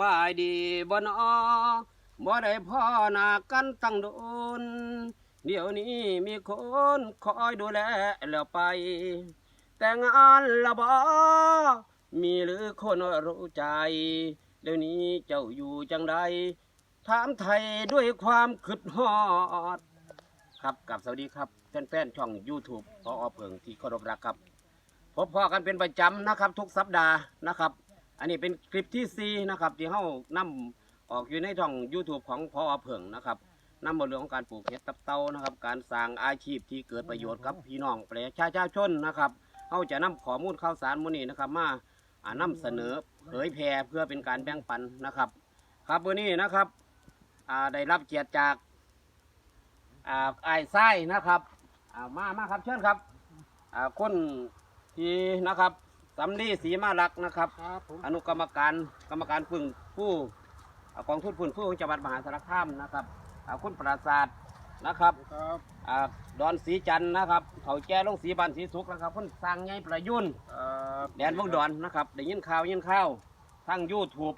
บายดีบ่นอบ่ได้พ่อหนากันตั้งโดน เดี๋ยวนี้มีคนคอยดูแลแล้วไป แต่งานละบ่มีหรือคนรู้ใจ เดี๋ยวนี้เจ้าอยู่จังใดถามไทยด้วยความคึดฮอด ครับกับสวัสดีครับแฟนๆช่อง YouTube พออเพิงที่เคารพรักครับ พบพ่อกันเป็นประจำนะครับ ทุกสัปดาห์นะครับ อันนี้เป็นคลิปที่ 4 นะครับ ที่เฮานำออกอยู่ในช่อง YouTube ของพออเพิงนะครับนำบทเรื่องของการปลูกเห็ดตับเตานะครับ การสร้างอาชีพที่เกิดประโยชน์กับพี่น้องประชาชนนะครับเฮาจะนำข้อมูลข่าวสารมื้อนี้นะครับ มาอ่านำเสนอเผยแพร่เพื่อเป็นการแบ่งปันนะครับ ครับมื้อนี้นะครับอ่าได้รับเกียรติจากอ่าไอ้ไส้นะครับอ่ามามาครับเชิญครับอ่าคนที่นะครับ สำลีสีมาลักนะครับ ครับผมอนุกรรมการกรรมการพึ่งผู้อ่ากองทุนพึ่งผู้ของจังหวัดมหาสารคามนะครับอ่าคุณปราศาสตร์นะครับครับอ่าดอนสีจันทร์นะครับเขาแจ้ลงสีบันสีสุกนะครับคนสร้างไงประยุนครับแดนวงดอนนะครับได้ยินข่าวยินข่าวทั้งยูทูบ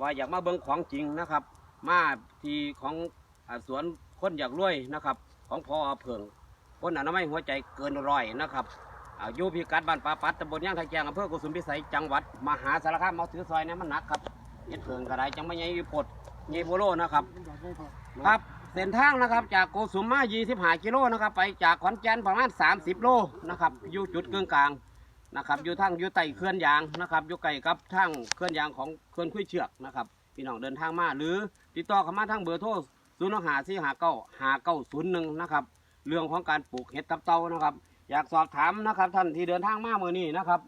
ว่าอยากมาเบิ่งของจริงนะครับ มาที่ของอาสวนคนอยากรวยนะครับ ของพอเพิงคนอนามัยหัวใจเกินร้อยนะครับ อาอยุพิกัดบ้านปาปัดตำบลย่างไทยแกงอำเภอกุสุมพิสัยจังหวัดมหาสารคามเอาถือซอยเนี่ยมันหนักครับเฮ็ดเพิงกระไดจังไม่ใหญ่อยู่ปดใหญ่โพโลนะครับครับเส้นทางนะครับจากโกสุมมา25กิโลนะครับไปจากขอนแก่นประมาณ 30 โลนะครับอยู่จุดกึ่งกลางนะครับอยู่ทางอยู่ใต้เคลื่อนยางนะครับอยู่ใกล้กับทางเคลื่อนยางของเคลื่อนคุยเชือกนะครับพี่น้องเดินทางมาหรือติดต่อเข้ามาทางเบอร์โทรศูนย์หาสี่หาเก้าหาเก้าศูนย์หนึ่งนะครับเรื่องของการปลูกเห็ดตับเต่านะครับ อยากสอบถามนะครับ ท่านที่เดินทางมาเมื่อนี้นะครับ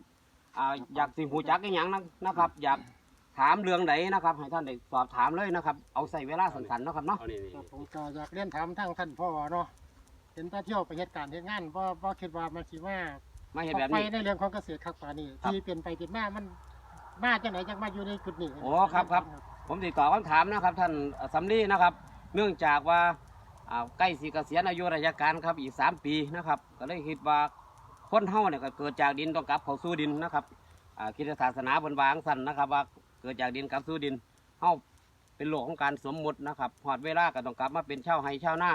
อ่าอยากสิหูจักอีหยังนะนะครับ อยากถามเรื่องไหนนะครับ ให้ท่านได้สอบถามเลยนะครับ เอาใส่เวลาสั้นๆเนาะครับเนาะครับผมก็อยากเรียนถามทั้งท่านพ่อเนาะเห็นตาเที่ยวไปเหตุการณ์เหตุงานบ่บ่คิดว่ามันสิว่ามาเห็นแบบไปนี้ ในเรื่องของเกษตรครับป่านี่ครับที่เปลี่ยนไปเปลี่ยนมามันมาจังไหนจังมาอยู่ในจุดนี้โอ้ครับครับ ผมติดต่อบคำถามนะครับ ท่านสำลีนะครับ เนื่องจากว่า อ่าใกล้สิเกษียณอายุราชการครับอีก 3 ปีนะครับ ก็เลยคิดว่าคนเฮาเนี่ยก็เกิดจากดินต้องกลับเข้าสู่ดินนะครับอ่าคิดศาสนาบนวางสั้นนะครับ ว่าเกิดจากดินกลับสู่ดินเฮาเป็นโลกของการสมมุตินะครับหอดเวลาก็ต้องกลับมาเป็นชาวไร่ชาวนา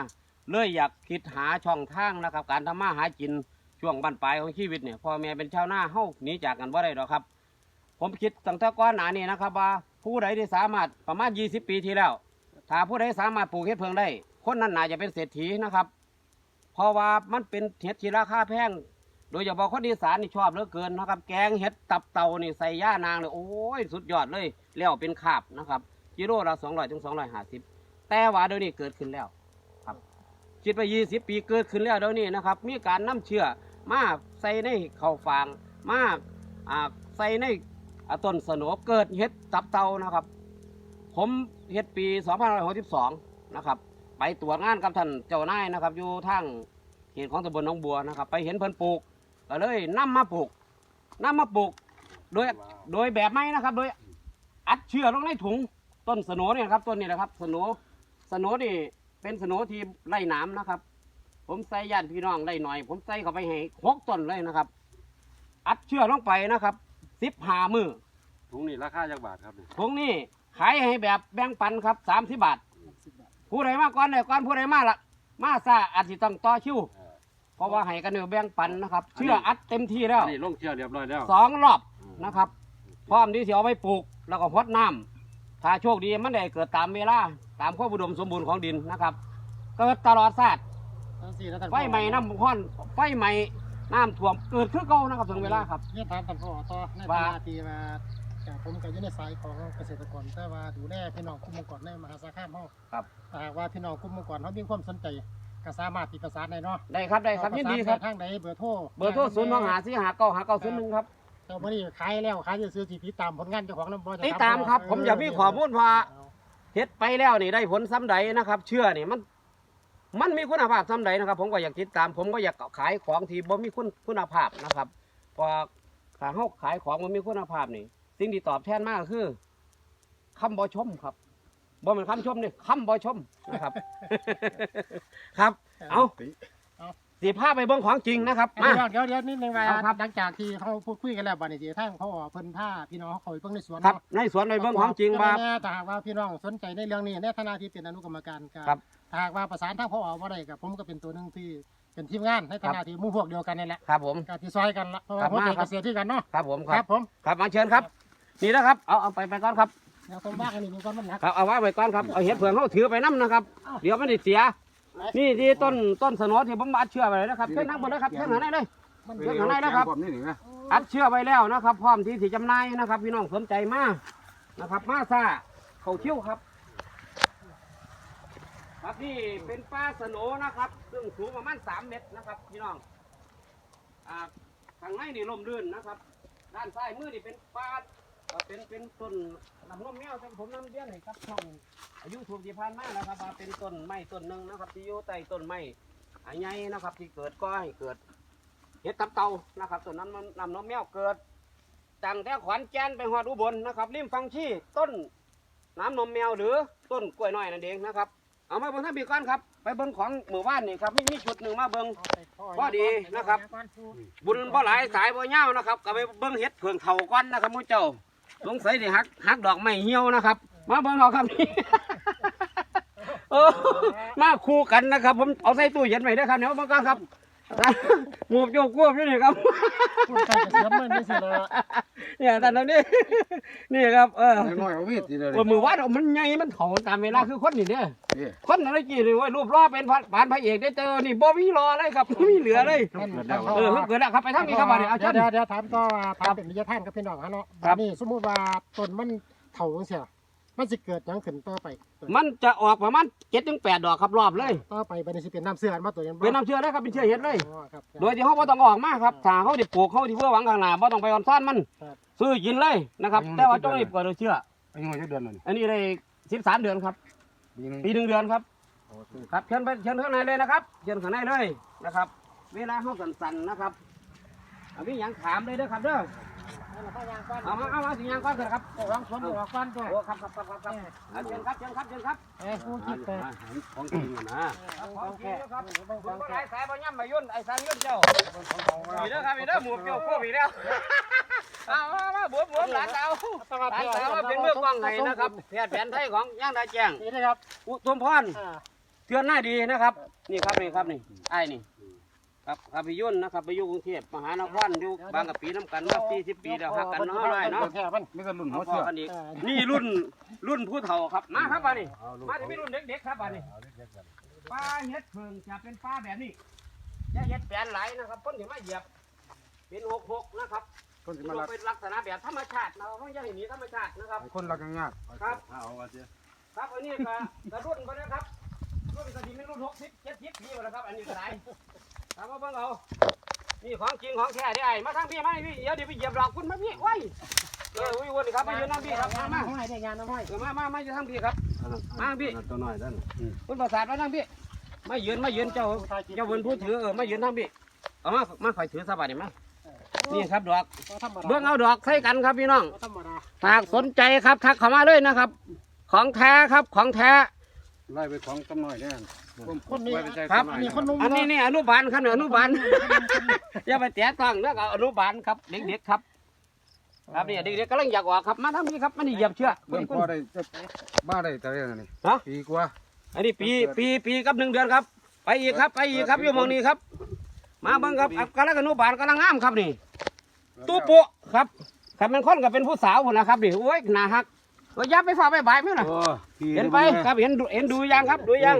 เลยอยากคิดหาช่องทางนะครับ การทำมาหากินช่วงบั้นปลายของชีวิตเนี่ยพ่อแม่เป็นชาวนาเฮาหนีจากกันบ่าได้หรอกครับ ผมคิดตั้งแต่ก่อนหนานี้นะครับว่าผู้ใดที่สามารถประมาณ 20 ปีที่แล้ว ถ้าผู้ใดสามารถปลูกเห็ดเพิงได้ คนนั้นน่าจะเป็นเศรษฐีนะครับ เพราะว่ามันเป็นเห็ดที่ราคาแพง โดยเฉพาะคนอีสานนี่ชอบเหลือเกินนะครับ แกงเห็ดตับเต่านี่ใส่ย่านางเลยโอ้ยสุดยอดเลยแล้วเป็นคาบนะครับกิโลละ200ถึง250แต่ว่าเดี๋ยวนี้เกิดขึ้นแล้วครับคิดไป20ปีเกิดขึ้นแล้วเดี๋ยวนี้นะครับ มีการนํเชื่อมาใส่ในข้าวฟางมาใส่ในต้นสนเกิดเห็ดตับเต่านะครับ ผมเฮ็ดปี 2562 นะครับ ไปตรวจงานกับท่านเจ้านายนะครับ อยู่ทางเขตของตำบลหนองบัวนะครับ ไปเห็นเพิ่นปลูกก็เลยนำมาปลูกนำมาปลูกโดยโดยแบบไม้นะครับ โดยอัดเชื้อลงในถุงต้นสโหนเนี่ยนะครับต้นนี้นะครับสโหนสโหนนี่เป็นสโหนที่ไล่หน้ำนะครับ ผมใส่ย่านพี่น้องได้หน่อย ผมใส่เข้าไปให้หกต้นเลยนะครับ อัดเชื้อลงไปนะครับสิบห้ามือถุงนี่ราคาจักบาทครับเนี่ยถุงนี้ขายให้แบบแบ่งปันครับสามสิบบาท ผู้ใดมาก่อนได้ก่อนผู้ใดมาละมาซาอาจจะต้องต่อคิวเออ เพราะว่าให้กันเนือแบ่งปันนะครับเชื่ออัดเต็มที่แล้วอันนี้ลงเชื่อเรียบร้อยแล้วสองรอบนะครับพร้อมที่จะเอาไปปลูกแล้วก็พดน้ำถ้าโชคดีมันได้เกิดตามเวลาตามความอุดมสมบูรณ์ของดินนะครับเกิดตลอดชาติทั้งสี่แล้วท่านไฟไหม้น้ำข้อนไฟไหม้น้ำท่วมเกิดขึ้นเก่านะครับถึงเวลาครับเรียนถามท่านพ่อต่อในว่าฐานะที่ว่า จากผมก็อยู่ในสายของเกษตรกรแต่ว่าดูแลพี่น้องกลุ่มมังกรในมหาสารคามเฮาครับ ถ้าหากว่าพี่น้องกลุ่มมังกรเขามีความสนใจก็สามารถติดประสานได้เนาะได้ครับได้ครับยินดีครับ ทางใดเบอร์โทรเบอร์โทรศูนย์หาสี่หาเก้าหาเก้าศูนย์หนึ่งครับแต่วันนี้ขายแล้วขายจะซื้อที่ติดตามผลงานเจ้าของน้ำบ่จะติดตามครับ ผมอยากมีข้อมูลว่าเอาเฮ็ดไปแล้วนี่ได้ผลซ้ำใดนะครับ เชื่อนี่มันมันมีคุณภาพซ้ำใดนะครับ ผมก็อยากติดตาม ผมก็อยากขายของที่บ่มีคุณคุณภาพนะครับเพอถ้าเฮาขายของมันมีคุณภาพนี่ สิ่งที่ตอบแทนมากก็คือคำบ่ชมครับบ่เป็นคำชมนี่คำบ่ชมนะครับ ครับ เอาสีผ้าไปเบิ้งของจริงนะครับเดี๋มายวเดี๋ยวเดี๋ยวนิดนึงว่าเอาครับหลังจากที่เขาพูดคุยกันแล้วบัดนี้สิทางพ่อเพิ่นผ้าพี่น้องเขาเขาไปเบิ่งในสวนครับเนาะในสวนไปเบิ้งของจริงว่าแน่ๆถ้าหากว่าพี่น้องสนใจในเรื่องนี้ในฐานะที่เป็นอนุกรรมการก็ครับถ้าหากว่าประสานทางพ่อว่าได้กับผมก็เป็นตัวหนึงที่เป็นทีมงานในฐานะที่หมู่พวกเดียวกันนี่แหละครับผมก็ที่ซอยกันละเพราะครัว่าบหัวใจมาครัเกบษตรที่กันเนาะครับผมคครัรับบผมครับมาเชิญครับ นี่นะครับ เอาเอาไปไปก่อนครับเดี๋ยวผมว่ากันนี่มีก้อนมันหนัก ครับเอาไว้ไว้ก่อนครับเอาเห็ดเผือกเขาถือไปน้ำนะครับเดี๋ยวไม่ได้เสีย นี่ที่ต้นต้นสนอที่ผมอัดเชื่อไว้เลยนะครับเชิญนั่งบนเลยครับเชิญหาได้เลย มันเรื่องข้างในนะครับ ผมนี่นี่นะอัดเชื่อไว้แล้วนะครับ พร้อมที่สิจำหน่ายนะครับ พี่น้องสนใจมานะครับมาซาเขาเชี่ยวครับ ครับนี่เป็นป้าสโหนนะครับ ซึ่งสูงประมาณสามเมตรนะครับ พี่น้องอ่าข้างในนี่ลมรื่นนะครับ ด้านซ้ายมือนี่เป็นป้า เอ่อเป็นเป็นต้นลำนมแมวที่ผมนำเรียนให้ครับช่องอายุถูกที่ผ่านมาแล้วครับว่าเป็นต้นไม้ต้นหนึ่งนะครับที่อยู่ใต้ต้นไม้อันใหญ่นะครับ ที่เกิดก้อยเกิดเห็ดตับเตานะครับส่วนน้ำนำน้ำนมแมวเกิดตั้งแต่ขอนแก่นไปหอดอุบลนะครับริมฟังชีต้นน้ำนมแมวหรือต้นกล้วยน้อยนั่นเองนะครับเอามาเบิ่งท่านพี่ก้อนครับไปเบิ่งของหมู่บ้านนี่ครับมีมีชุดหนึ่งมาเบิ่งพอดีนะครับ บุญบ่หลายสายบ่ยานะครับก็ไปเบิ่งเห็ดเผืองเถาก้อนนะครับมุ้เจ้า สงสัยสิหักหักดอกไม้เหี่ยวนะครับ มาเบิ่งเอาครับนี่ เออมาคู่กันนะครับ ผมเอาใส่ตู้เย็นไว้ด้ครับเดี๋ยวมาก่อนครับ หมูบโยกควบอยู่นี่ครับ พูดใกล้เกษียณมันนี่สิเลยเนี่ยท่านเอานี่นี่ครับ เออน้อยเอามีดทีเดียวว่ามือวัดเอามันใหญ่มันเถาตามเวลาคือคนนี่เด้อนี่คนอะไรกี่เลยว่ารูปรอเป็นพระปานพระเอกได้เจอนี่บ่มีรอเลยครับบ่มีเหลือเลยเออเพิ่งเกิดแล้วครับไปทางนี้ครับมาเดี๋ยวเอาเดี๋เชิยวญเดี๋ยวเดี๋ยวถามต่อว่าถามเป็นวิทยาทานกับพี่น้องฮะเนาะครับนี่สมมุติว่าต้นมันเถาจังเสีย มันสิเกิดหยังขึ้นต่อไปต้นมันจะออกประมาณเจ็ดถึงแปดดอกครับรอบเลย ต่อไปบัดนี้สิเป็นน้ำเสื้อมาตัวยังบ่เป็นน้ำเชื่อเลยครับเป็นเชื่อเห็ดเลย อ๋อครับ โดยที่เขาบ่ต้องออกมาครับถ้าเขาได้ปลูกเขาที่เพื่อหวังข้างหน้าบ่ต้องไปออนซ่อนมัน ครับ ซื้อกินเลยนะครับ แต่ว่าต้องรีบเปิดเชื่อ อายุเท่าเดือนเลยอันนี้ได้สิบสามเดือนครับ ปีหนึ่งเดือนครับครับเชิญไปเชิญข้างในเลยนะครับเชิญข้างในเลยนะครับ เวลาเขาสั่นๆนะครับเอาพี่ยังถามเลยเด้อครับเด้อ นั่นล่ะพ่อยางก้อนเอามาเอามาสิยังก่อนเถอะครับเอาวางสวนเอาวางก้อนตัวโอ้ครับครับครับครับครับเอาเชิญครับเชิญครับเชิญครับเอ้ยผู้คิดแต่ของจริงอะนะเอาขขอองงจริแค่งครับเอาผมของก็แค่ไอ้สายบ่ย่ำมายุ่นไอ้สายยุ่นเจ้ามีเด้อครับมีเด้อหมูเกี่ยวพวกมีแล้วเอามามาบวมบวมหลานสาวหลานสาวมาเป็นมือกล้องให้นะครับแพทย์แผนไทยของย่างดาแจ้งนี่นะครับ อุทุมพรอ่าเตือนหน้าดีนะครับ นี่ครับนี่ครับนี่ไอ้นี่ ครับครับไปยุ่นนะครับไปอยู่กรุงเทพมหานครอยู่บางกะปีน้ำกันมาสี่สิบปีแล้วหักกันเนาะไรเนาะแค่มันไม่ก็รุ่นเอาหัวพอเชือกกันอีกนี่รุ่นรุ่นผู้เฒ่าครับมาครับบ้านี่มาที่ไม่รุ่นเด็กๆครับบ้านี่ปลาเห็ดเพิงจะเป็นปลาแบบนี้จะเห็ดแปลนไหลายนะครับพ้นถึงมาเหยียบ เป็นหกหกนะครับคนที่มัมานรักเป็นลักษณะแบบธรรมชาติเราไม่ใช่หนีธรรมชาตินะครับคนรักง่ายครับเอาว่าเสียครับอันนี้ก็กระรุ่นไปนะครับรุ่นกระดิ่งไม่รุ่นหกสิบเจ็ดสิบปีหมดแล้วครับอันนี้ก็ได้ ถามว่าเบิ่งเอานี่ของจริงของแท้ที่ไอ้มาทางพี่มาพี่เดี๋ยวเดี๋ยวไปเหยียบดอกคุณมาพี่ไว้เออวิวนครับมาอยู่น้ำพี่ครับมามาห้อยได้งานน้ำห้อยเออมามามาอยู่ทางพี่ครับ มาพี่ ตัวน้อยนั่นคุณประสาทมาทางพี่มายืนมายืนเจ้าเจ้าเป็นผู้ถือเออมายืนทางพี่เอามามาคอยถือสบายดีไหมนี่ครับดอกธรรมดาเบื้องเอาดอกใส่กันครับพี่น้องธรรมดาหากสนใจครับทักเข้ามาเลยนะครับ ของแท้ครับของแท้ไล่ไปของต้นน้อยเนี่ย คนไว้ไปใจครับต้นน้อยมีคนนุ่มอันนี้นี่อนุบาลครับเนี่ยอนุบาลอย่าไปแตะต้องนะเอาอนุบาลครับเด็กๆครับครับเนี่ยเด็กๆกำลังอยากออกครับมาทางนี้ครับมันนี่เหยียบเชือกเบิ่งพอได้จะบ้าได้แต่เรื่องนี้ฮะปีกว่า อันนี้ปีปีปีกับหนึ่งเดือนครับ ไปอีกครับไปอีกครับอยู่หมองนี้ครับ มาเบิ่งครับอะกำลังอนุบาลกำลังงามครับนี่ตู้ปุครับครับเป็นคนกับเป็นผู้สาวพุ่นนะครับนี่โอ้ยหนาฮักว่ายับไปฝ่าไปบ่ายมั้ยล่ะโอ้ปีเห็นไปครับเห็นดูเห็นดูยังครับดูยัง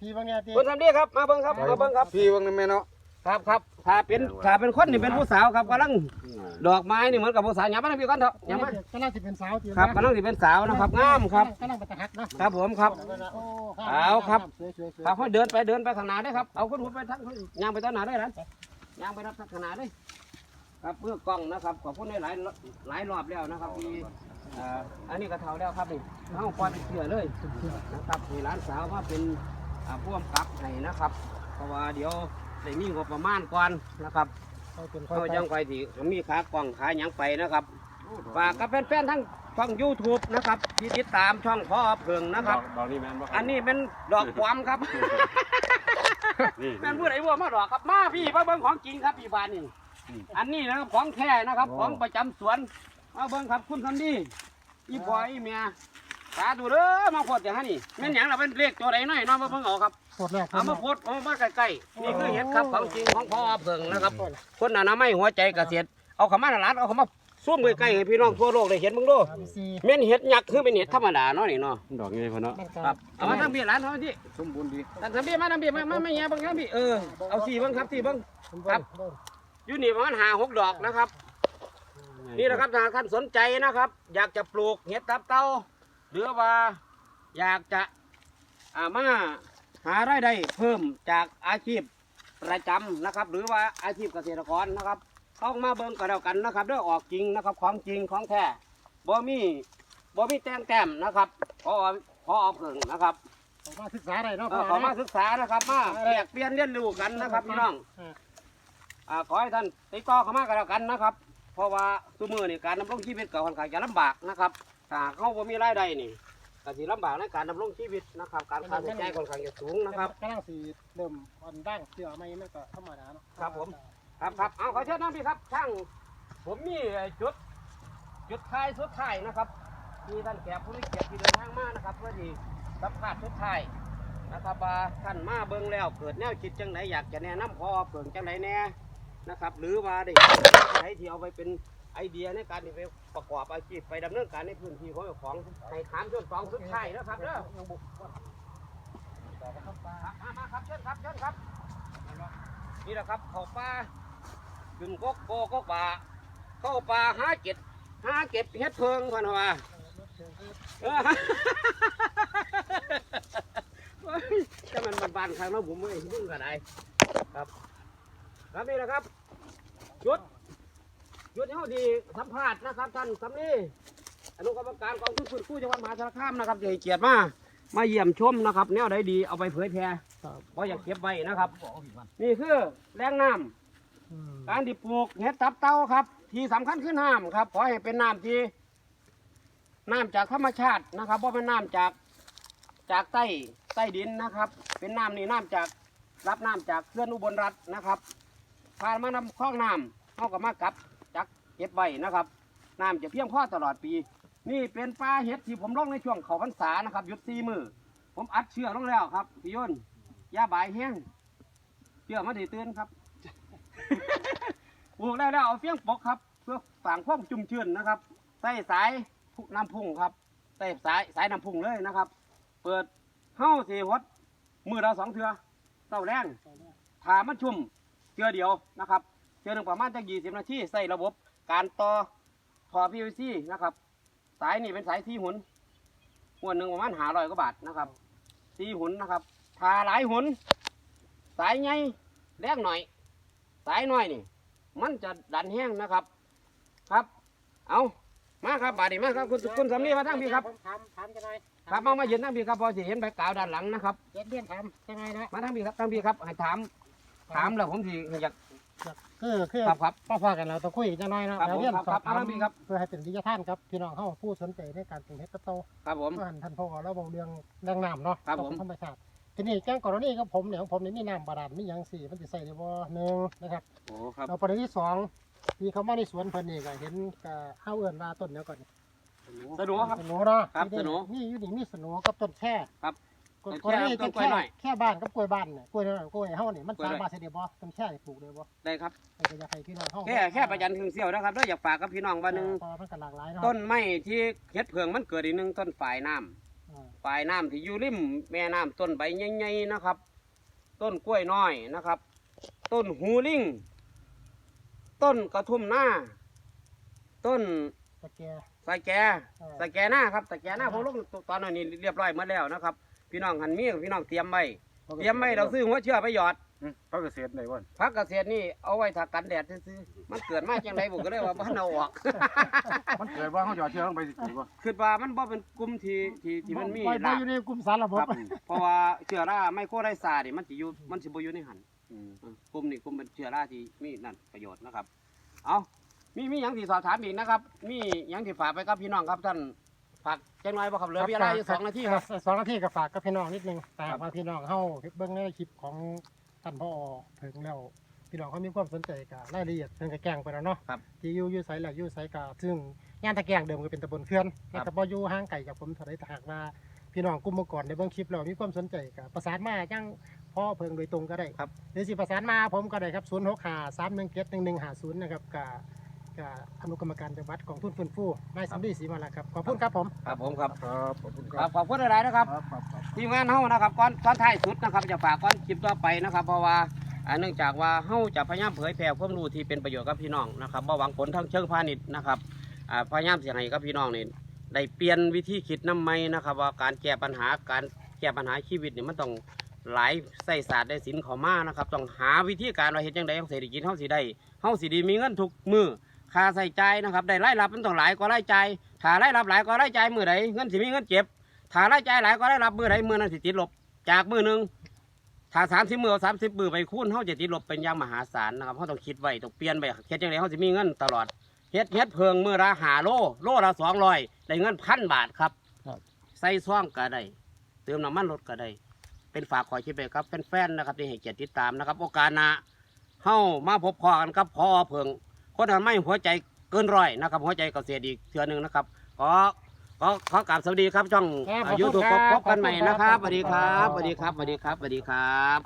พี่บางเนี่ยพี่คนทำดีครับ มาเบิ่งครับ มาเบิ่งครับ พี่ว่างั้นแม่เนาะครับครับถ้าเป็นถ้าเป็นคนนี่เป็นผู้สาวครับกำลังดอกไม้นี่เหมือนกับผู้สาวอย่ามาทางพี่ก่อนเถอะอย่ามาก็น่าจะเป็นสาวจีครับกำลังสิเป็นสาวนะครับงามครับก็น่าจะหักเนาะครับผมครับโอ้เอาครับสวยสวยสวยครับให้เดินไปเดินไปข้างหน้าได้ครับเอาคนหัวไปทางย่างไปทางหน้าได้หลานย่างไปรับทางข้างหน้าได้ครับเพื่อกล้องนะครับขอบคุณในหลายหลายรอบแล้วนะครับที่เอ่ออันนี้ก็เท่าแล้วครับนี่ห้องปล่อยไปเชื่อเลยนะครับมีร้านสาวมาเป็น อ่าพ่วงกับให้นะครับ เพราะว่าเดี๋ยวได้มีงบประมาณก่อนนะครับเขาเป็นค่อเขายยังไปที่มีขากล่องขายหยังไปนะครับฝากกับแฟนๆทั้งช่อง YouTube นะครับที่ติดตามช่องพ่อเพิงนะครับ ดอกนี้แม่นบ่อันนี้เป็นดอกความครับ นี่แม่นผู้ใดบ่มาดอกครับมาพี่มาเบิ่งของจริงครับพี่บานนี่อันนี้นะครับของแท้นะครับ ของประจำสวนมาเบิ่งครับคุณคนดีอีพ่ออีแม่ สาธุเด้อมาโพดอย่างนี้แม่นหยังล่ะเป็นเลขตัวใดน้อยเน้องมาเบิ่งเอาครับกดแรกเอามาโพดเอามาใกล้ๆนี่คือเห็ดครับของจริงของพ่อเพิ่งนะครับคนอนามัยหัวใจเกษตรเอาเข้ามาในร้านเอาเข้ามาซุ่มใกล้ๆให้พี่น้องทั่วโลกได้เห็นมึงดูสามสี่แม่นเห็ดยักษ์คือเป็นเห็ดธรรมดาเนาะนี่เนาะดอกไงพอเนาะมันก็ครับเอามาทำพี่ร้านเขาที่สมบูรณ์ดีทำพี่มาทำพี่มามาไม่แย่บางครับพี่เออเอาสี่บ้างครับสี่บ้างครับอยู่นี่ประมาณหาหกดอกนะครับ นี่นะครับถ้าท่านสนใจนะครับ อยากจะปลูกเห็ดตับเต้า หรือว่าอยากจะอ่ามาหารายได้เพิ่มจากอาชีพประจำนะครับ หรือว่าอาชีพเกษตรกรนะครับต้องมาเบิ่งกันแล้วกันนะครับเรื่องออกจริงนะครับของจริงของแท้บ่มีบ่มีแต้มแต้มนะครับพอพอเพิ่งนะครับผมมาศึกษาได้เนาะเออขอมาศึกษานะครับมาแลกเปลี่ยนเรียนรู้กันนะครับพี่น้องอ่าขอให้ท่านติดต่อเข้ามากันแล้วกันนะครับ เพราะว่าตัวมือนี่การดำรงชีวิตก็ค่อนข้างจะลำบากนะครับ ถ้าหากเขาบ่มีรายได้นี่ก็สิลำบากในการดำรงชีวิตนะครับ การค่าใช้จ่ายค่อนข้างจะสูงนะครับ กำลังสีเริ่มอ่อนด่างเชื่อไหมมันก็ธรรมดาเนาะครับผม ครับครับเอาขอเชิญนะพี่ครับช่างผมมีจุด จุดท้ายสุดท้ายนะครับที่ท่านแขกผู้มีเกียรติที่เดินทางมานะครับเพื่อที่สัมภาษณ์สุดท้ายนะครับว่าท่านมาเบิ่งแล้วเกิดแนวคิดจังไหนอยากจะแนะนำพอเปิ่งจังไหนแน่นะครับ หรือว่าได้ไหนที่เอาไปเป็นไอเดียในการที่ไป ประกอบอาชีพไปดำเนินการในพื้นที่ของเจ้าของให้ถามช่วงสองสุดท้ายนะครับเด้อมามาครับเชิญครับเชิญครับ นี่แหละครับเขาป่าขึ้นกกโกกป่าเข้าป่าหาเก็บหาเก็บเฮ็ดเพิงพันว่าเออเฮ้ยจะมันบานๆครั้งแล้วผมไม่ยุ่งกันไดครับ ครับนี่แหละครับจุด จุดที่เขาดีสัมภาษณ์นะครับท่านสำลีอนุกรรมการกองทุนฟื้นฟูจังหวัดมหาสารคามนะครับจะให้เกียรติมามาเยี่ยมชมนะครับแนวใดดีเอาไปเผยแพร่เพราะอยากเก็บไว้นะครับ นี่คือแรงน้ำการที่ปลูกเห็ดตับเต้าครับ ที่สำคัญคือน้ำครับขอให้เป็นน้ำที่น้ำจากธรรมชาตินะครับเพราะเป็นน้ำจากจากใต้ใต้ดินนะครับ เป็นน้ำนี่น้ำจากรับน้ำจากเขื่อนอุบลรัฐนะครับผ่านมานำคลองน้ำเข้ากับมากับจัก เก็บไว้นะครับน้ำจะเพียงพอตลอดปี นี่เป็นปลาเห็ดที่ผมลงในช่วงเขาพรรษานะครับหยุดซีมือผมอัดเชือกลงแล้วครับพี่ยนยาบายแห้งเชื่อมาดีตื่นครับปลูกได้แล้วเอาเฟี้ยงปกครับ เพื่อฝังความจุ่มชื้นนะครับใส่สายน้ำพุ่งครับใส่สายสายน้ำพุ่งเลยนะครับ เปิดเข้าสีหดมือเราสองเทือเต้าแรงถามันชุ่มเทือเดียวนะครับเทือหนึ่งประมาณจะยี่สิบนาทีใส่ระบบ การต่อทอ PVC นะครับ สายนี่เป็นสายสีหุนหัวหนึ่งประมาณหาร้อยกว่าบาทนะครับสีหุนนะครับทาหลายหุน สายใหญ่แรงหน่อย สายน้อยนี่ มันจะดันแห้งนะครับ ครับ เอามาครับบาดีมาครับ คุณคุณสำลีมาทั้งพี่ครับผมถามถามจะหน่อยครับมามายืนทั้งพี่ครับพอสิเห็นใบกาวด้านหลังนะครับเรียนเรียนถามจะหน่อยนะมาทั้งพี่ครับทั้งพี่ครับให้ถาม ถามแล้วผมสิอยาก คือคือครับครับพ่อพากันเราต้องคุยจะหน่อยนะครับผมเรียนครับสอบครับถามเอามาพี่ครับ เพื่อให้เป็นวิทยาทานครับพี่น้องเขาผู้สนใจในการปลูกเห็ดกระโตครับผม ท่านท่านพ่อเราบอกเรื่องเรื่องน้ำเนาะครับผม ธรรมชาติทีนี้แจ้งกรณีกับผมเนี่ยของผมนี่มีน้ำบาดาลมีหยังสี่มันจะใส่ได้บ่หนึ่งนะครับโอ้ครับเราประเด็นที่สองที่เขามาในสวนเพิ่นนี่ก็เห็นกับข้าวเอื่นว่าต้นเดียวก่อนสนุกครับ สนุเนาะครับที่สนุนี่อยู่นี่มีสนุกับต้นแช่ครับ กต้นกแช่รณีต้ต้นนกล้วยแช่น้อยแค่บ้านกับกล้วยบ้านเนี่ยกล้วยน้อยกล้วยเฮานี่มันกล้วยสาน้อย มารถเสได็จบ่ต้นแช่นี่ปลูกได้บ่ได้ครับมันก็อยากให้พี่น้องเฮาแค่แค่ประหยัดเครื่องเสี้ยวนะครับแล้วอยากฝากกับพี่น้องว่าหนึ่งเพราะมันก็หลากหลายเนาะต้นไม้ที่เฮ็ดเพิงมันเกิดอีกหนึ่งต้นฝ่ายน้ำ อ่าฝ่ายน้ำที่อยู่ริมแม่น้ำต้นใบใหญ่ๆนะครับ ต้นกล้วยน้อยนะครับ ต้นหูลิงต้นกระทุ่มหน้า ต้นตะแกสายแกเออสายแกหน้าครับสายแกหน้าผมลงตอนนี้เรียบร้อยหมดแล้วนะครับ พี่น้องหันมีพี่น้องเตรียมไว้เตรียมไว้เราซื้อหัวเชื่อไปหยอดอืมพระเกษตรไหนวะพักเกษตรนี่เอาไว้ถักกันแดดซื้อๆมันเกิดมาจังไดผมก็เลยว่าบ้านเอาออกมันเกิดว่าเขาหยอดเชื้อลงไปสิวะคือว่ามันบ่เป็นกลุ่มที่ที่ที่มันมีบ่บ่รากอยู่ในกลุ่มสารระบครับบเพราะว่าเชื้อราไมโครไรซานี่มันสิอยู่มันสิบ่อยู่ในหันอืมเออกลุ่มนี่กลุ่มเป็นเชื้อราที่มีนั่นประโยชน์นะครับ เอามีมีหยังที่สอบถามอีกนะครับ มีหยังที่ฝากไปกับพี่น้องครับท่าน ฝากจังหน่อยบ่ครับเหลือเวลาอยู่สองนาทีครับสองนาทีก็ฝากกับพี่น้องนิดนึงฝากครับมาพี่น้องเฮาเบิ่งในคลิปของท่านพ่อเพิ่งแล้วพี่น้องเขามีความสนใจกับรายละเอียดเพิ่นก็แกล้งไปแล้วเนาะครับที่อยู่อยู่ไสแล้วอยู่ไสกาซึ่งย่านตะแกรงเดิมก็เป็นตำบลเขื่อนครับแต่บ่อยู่ห่างไกลจากผมเท่าใดแต่หากว่าพี่น้องกลุ่มเมื่อก่อนได้เบิ่งคลิปแล้วมีความสนใจก็ประสานมาจังพ่อเพิ่งโดยตรงก็ได้ครับหรือสิประสานมาผมก็ได้ครับ0653171150นะครับกับ กับอนุกรรมการจังหวัดของทุนฟื้นฟูนายสำลีศรีมาลาครับขอบคุณครับผมครับผมครับครับขอบคุณคครัรับบขอบคุณหลายๆนะครับ ครับครับครับทีมงานเฮานะครับก่อนก่อนท้ายสุดนะครับจะฝากก่อนคลิปต่อไปนะครับ เพราะว่าอ่าเนื่องจากว่าเฮาจะพยายามเผยแพร่ความรู้ที่เป็นประโยชน์กับพี่น้องนะครับบ่หวังผลทางเชิงพาณิชย์นะครับอ่าพยายามสิให้กับพี่น้องนี่ได้เปลี่ยนวิธีคิดน้ำไม่นะครับ ว่าการแก้ปัญหาการแก้ปัญหาชีวิตนี่มันต้องหลายใส่ศาสตร์ได้สินเข้ามานะครับต้องหาวิธีการว่าเฮ็ดจังได๋ของเศรษฐกิจเฮาสิได้เฮาสิไดีมีเงินทุกมื้อ ค่าใส่ใจายนะครับได้รายรับมันต้องหลายกว่ารายจ่ายถ้ารายรับหลายกว่ารายจ่ายมื้อใดเงินสิมีเงินเก็บถ้ารายจ่ายหลายก็ได้รับมือใดมือนั้นสิติดลบ จากมือหนึ่งถ้าสามสิบมือสามสิบมือไปคูณเขาจะติดลบเป็นอย่างมหาศาลนะครับเขาต้องคิดไว้ต้องเปลี่ยนไปเฮ็ดจังไดเขาจะมีเงินตลอดเฮ็ดเฮ็ดเพิงมือละหาโลโลละสองร้อยได้เงินพันบาทครับครับใส่ซ่องก็ได้เติมน้ำมันรถก็ได้ เป็นฝากขอคิดไปครับแฟนๆนะครับที่ให้เกียรติติดตามนะครับ โอกาสหน้าเฮามาพบพอกันกับพอเพิง คนทำไม่หัวใจเกินร้อยนะครับ หัวใจเกษตรอีกเทือหนึ่งนะครับขอขอขอกราบสวัสดีครับช่องครับขอบคุณยูทูบครับพบกันใหม่นะครับขสอบคุณวัสดีคครัรับบสวัสดีครับสวัสดีครับสวัสดีครับ